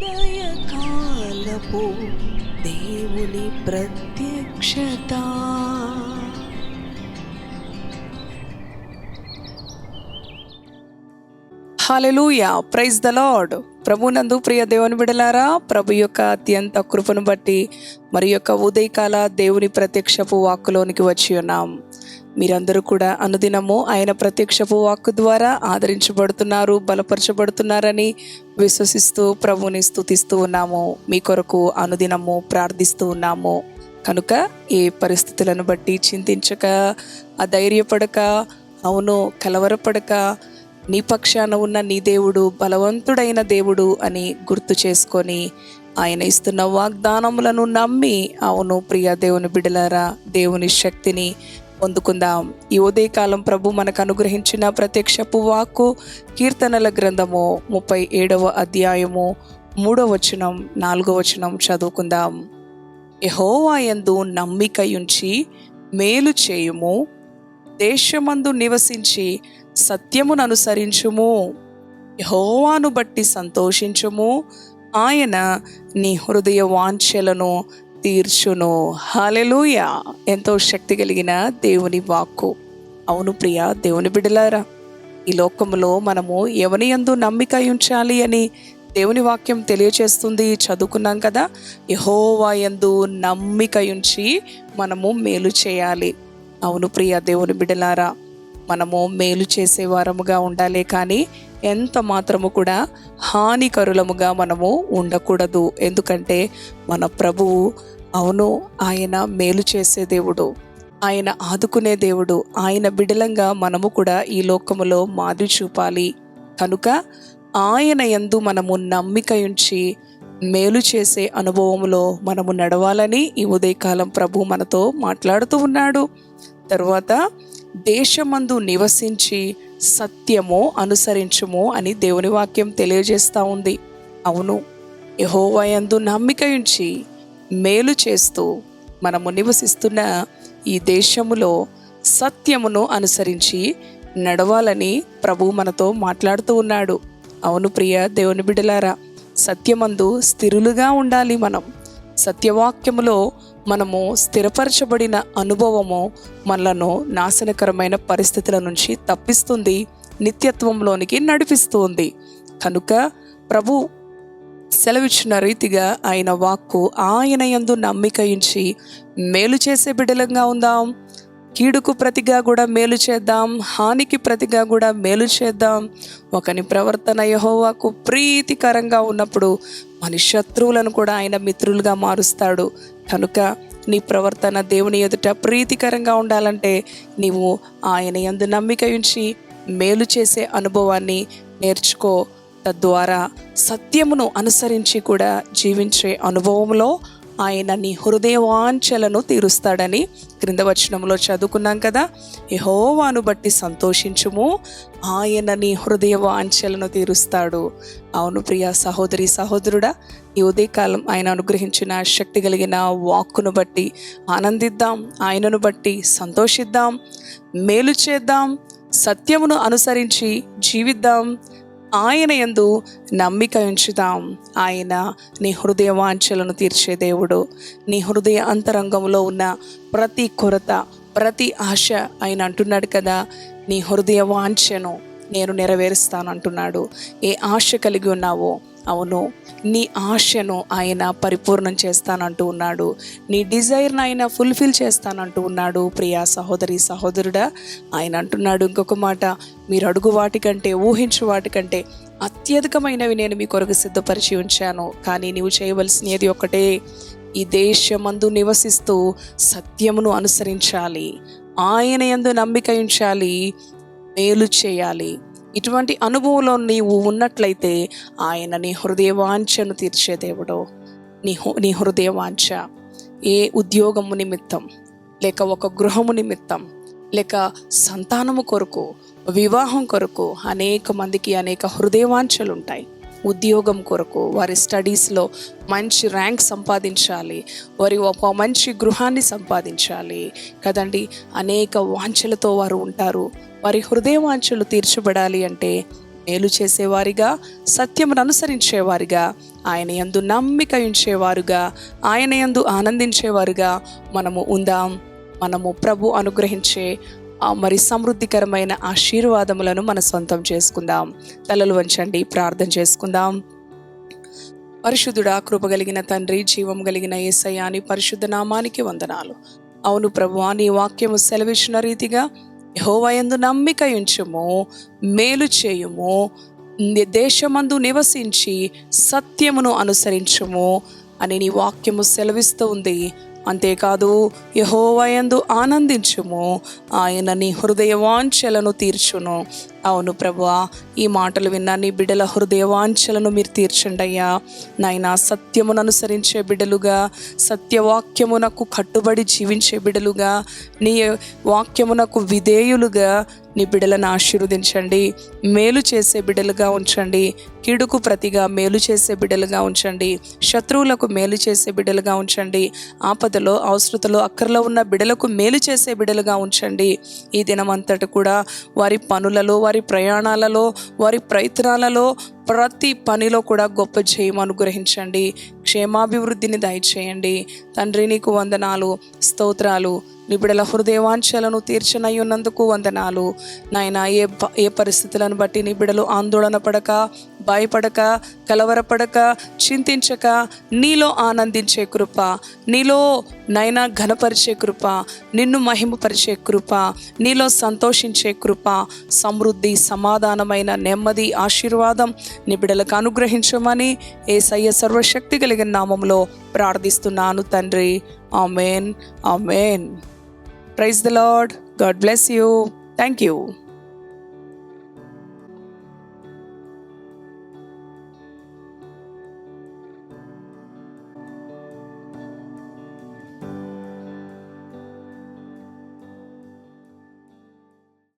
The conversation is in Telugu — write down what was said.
ఉదయకాలపు దేవుని ప్రత్యక్షత. Hallelujah praise the Lord. ప్రభునందు ప్రియ దేవుని బిడలారా ప్రభు యొక్క అత్యంత కృపను బట్టి మరి యొక్క ఉదయకాల దేవుని ప్రత్యక్షపు వాక్కులోనికి వచ్చి ఉన్నాం. మీరందరూ కూడా అనుదినము ఆయన ప్రత్యక్షపు వాక్కు ద్వారా ఆదరించబడుతున్నారు బలపరచబడుతున్నారని విశ్వసిస్తూ ప్రభుని స్థుతిస్తూ ఉన్నాము. మీ కొరకు అనుదినము ప్రార్థిస్తూ ఉన్నాము. కనుక ఏ పరిస్థితులను బట్టి చింతించక అధైర్యపడక అవును కలవరపడక నీ పక్షాన ఉన్న నీ దేవుడు బలవంతుడైన దేవుడు అని గుర్తు చేసుకొని ఆయన ఇస్తున్న వాగ్దానములను నమ్మి అవును ప్రియ దేవుని బిడలారా దేవుని శక్తిని పొందుకుందాం. ఈ ఉదయకాలం ప్రభు మనకు అనుగ్రహించిన ప్రత్యక్షపు వాక్కు కీర్తనల గ్రంథము ముప్పై ఏడవ అధ్యాయము మూడవ వచనం నాలుగవ వచనం చదువుకుందాం. యహోవాయందు నమ్మికయుంచి మేలు చేయుము దేశమందు నివసించి సత్యమును అనుసరించుము. యహోవాను బట్టి సంతోషించుము ఆయన నీ హృదయ వాంఛలను తీర్చును. హాలెలూయ ఎంతో శక్తి కలిగిన దేవుని వాక్కు. అవును ప్రియ దేవుని బిడలారా ఈ లోకంలో మనము ఎవని యందు నమ్మిక ఉంచాలి అని దేవుని వాక్యం తెలియచేస్తుంది చదువుకున్నాం కదా? యహోవా యందు నమ్మిక ఉంచి మనము మేలు చేయాలి. అవును ప్రియ దేవుని బిడలారా మనము మేలు చేసే వారముగా ఉండాలి కానీ ఎంత మాత్రము కూడా హానికరులముగా మనము ఉండకూడదు. ఎందుకంటే మన ప్రభువు అవును ఆయన మేలు చేసే దేవుడు. ఆయన ఆదుకునే దేవుడు. ఆయన బిడలంగా మనము కూడా ఈ లోకములో మాది చూపాలి. కనుక ఆయన యందు మనము నమ్మిక ఉంచి మేలు చేసే అనుభవములో మనము నడవాలని ఈ ఉదయకాలం ప్రభు మనతో మాట్లాడుతూ ఉన్నాడు. తరువాత దేశమందు నివసించి సత్యము అనుసరించుము అని దేవుని వాక్యం తెలియజేస్తూ ఉంది. అవును యహోవయందు నమ్మిక ఉంచి మేలు చేస్తూ మనము నివసిస్తున్న ఈ దేశములో సత్యమును అనుసరించి నడవాలని ప్రభు మనతో మాట్లాడుతూ ఉన్నాడు. అవును ప్రియ దేవుని బిడలారా సత్యమందు స్థిరులుగా ఉండాలి మనం. సత్యవాక్యములో మనము స్థిరపరచబడిన అనుభవము మనలను నాశనకరమైన పరిస్థితుల నుంచి తప్పిస్తుంది నిత్యత్వంలోనికి నడిపిస్తుంది. కనుక ప్రభు సెలవిచ్చిన రీతిగా ఆయన వాక్కు ఆయన యందు నమ్మకించి మేలు చేసే బిడ్డలంగా ఉందాం. కీడుకు ప్రతిగా కూడా మేలు చేద్దాం హానికి ప్రతిగా కూడా మేలు చేద్దాం. ఒకని ప్రవర్తన యహోవాకు ప్రీతికరంగా ఉన్నప్పుడు మన శత్రువులను కూడా ఆయన మిత్రులుగా మారుస్తాడు. కనుక నీ ప్రవర్తన దేవుని ఎదుట ప్రీతికరంగా ఉండాలంటే నీవు ఆయన యందు నమ్మిక ఉంచి మేలు చేసే అనుభవాన్ని నేర్చుకో. తద్వారా సత్యమును అనుసరించి కూడా జీవించే అనుభవంలో ఆయన నీ హృదయవాంఛలను తీరుస్తాడని క్రింద వచనంలో చదువుకున్నాం కదా. యహోవాను బట్టి సంతోషించుము. ఆయన నీ హృదయ వాంఛలను తీరుస్తాడు. అవును ప్రియ సహోదరి సహోదరుడా ఈ ఉదయకాలం ఆయన అనుగ్రహించిన శక్తి కలిగిన వాక్కును బట్టి ఆనందిద్దాం. ఆయనను బట్టి సంతోషిద్దాం. మేలు చేద్దాం. సత్యమును అనుసరించి జీవిద్దాం. ఆయన యందు నమ్మిక ఉంచుదాం. ఆయన నీ హృదయ వాంఛలను తీర్చే దేవుడు. నీ హృదయ అంతరంగంలో ఉన్న ప్రతి కొరత ప్రతి ఆశ ఆయన అంటున్నాడు కదా నీ హృదయ వాంఛను నేను నెరవేరుస్తాను అంటున్నాడు. ఏ ఆశ కలిగి ఉన్నావో అవును నీ ఆశను ఆయన పరిపూర్ణం చేస్తానంటూ ఉన్నాడు. నీ డిజైర్ను ఆయన ఫుల్ఫిల్ చేస్తానంటూ ఉన్నాడు. ప్రియా సహోదరి సహోదరుడా ఆయన అంటున్నాడు ఇంకొక మాట. మీరు అడుగు వాటికంటే ఊహించు వాటికంటే అత్యధికమైనవి నేను మీ కొరకు సిద్ధపరిచి ఉంచాను. కానీ నీవు చేయవలసినది ఒకటే ఈ దేశమందు నివసిస్తూ సత్యమును అనుసరించాలి. ఆయన యందు నమ్మిక ఉంచాలి మేలు చేయాలి. ఇటువంటి అనుభవంలో నీవు ఉన్నట్లయితే ఆయన నీ హృదయ వాంఛను తీర్చే దేవుడు నీ నీ హృదయ వాంఛ ఏ ఉద్యోగము నిమిత్తం లేక ఒక గృహము నిమిత్తం లేక సంతానము కొరకు వివాహం కొరకు అనేక మందికి అనేక హృదయవాంఛలు ఉంటాయి. ఉద్యోగం కొరకు వారి స్టడీస్లో మంచి ర్యాంక్ సంపాదించాలి వారి ఒక మంచి గృహాన్ని సంపాదించాలి కదండి. అనేక వాంఛలతో వారు ఉంటారు. వారి హృదయ వాంఛలు తీర్చబడాలి అంటే మేలు చేసేవారిగా సత్యమును అనుసరించేవారిగా ఆయన యందు నమ్మిక ఉంచేవారుగా ఆయన యందు ఆనందించేవారుగా మనము ఉందాం. మనము ప్రభు అనుగ్రహించే మరి సమృద్ధికరమైన ఆశీర్వాదములను మన సొంతం చేసుకుందాం. తలలు వంచండి ప్రార్థన చేసుకుందాం. పరిశుద్ధుడా కృపగలిగిన తండ్రి జీవం కలిగిన ఏసయాని పరిశుద్ధ నామానికి వందనాలు. అవును ప్రభు నీ వాక్యము సెలవిచ్చిన రీతిగా యహోవయందు నమ్మిక ఉంచుము మేలు చేయుము దేశమందు నివసించి సత్యమును అనుసరించుము అని నీ వాక్యము సెలవిస్తూ ఉంది. అంతేకాదు యహోవయందు ఆనందించుము. ఆయన నీ హృదయ వాంఛలను తీర్చును. అవును ప్రభువా ఈ మాటలు విన్న నీ బిడ్డల హృదయవాంఛలను మీరు తీర్చండి అయ్యా. నాయన సత్యమును అనుసరించే బిడ్డలుగా సత్యవాక్యమునకు కట్టుబడి జీవించే బిడ్డలుగా నీ వాక్యమునకు విధేయులుగా నీ బిడ్డలను ఆశీర్వదించండి. మేలు చేసే బిడ్డలుగా ఉంచండి. కీడుకు ప్రతిగా మేలు చేసే బిడ్డలుగా ఉంచండి. శత్రువులకు మేలు చేసే బిడ్డలుగా ఉంచండి. ఆపదలో అవసరతలో అక్కర్లో ఉన్న బిడ్డలకు మేలు చేసే బిడ్డలుగా ఉంచండి. ఈ దినమంతటి కూడా వారి పనులలో వారి ప్రయాణాలలో వారి ప్రయత్నాలలో ప్రతి పనిలో కూడా గొప్ప జయం అనుగ్రహించండి. క్షేమాభివృద్ధిని దయచేయండి. తండ్రి నీకు వందనాలు స్తోత్రాలు. నిబిడల హృదయవాంఛలను తీర్చనై ఉన్నందుకు వందనాలు. నాయన ఏ ఏ పరిస్థితులను బట్టి నిబిడలు ఆందోళన పడక భయపడక కలవరపడక చింతించక నీలో ఆనందించే కృప నీలో నైనా ఘనపరిచే కృప నిన్ను మహిమపరిచే కృప నీలో సంతోషించే కృప సమృద్ధి సమాధానమైన నెమ్మది ఆశీర్వాదం నిబిడలకు అనుగ్రహించమని ఏ సయ్య సర్వశక్తి కలిగిన నామంలో ప్రార్థిస్తున్నాను తండ్రి. Amen. Amen. Praise the Lord. God bless you. Thank you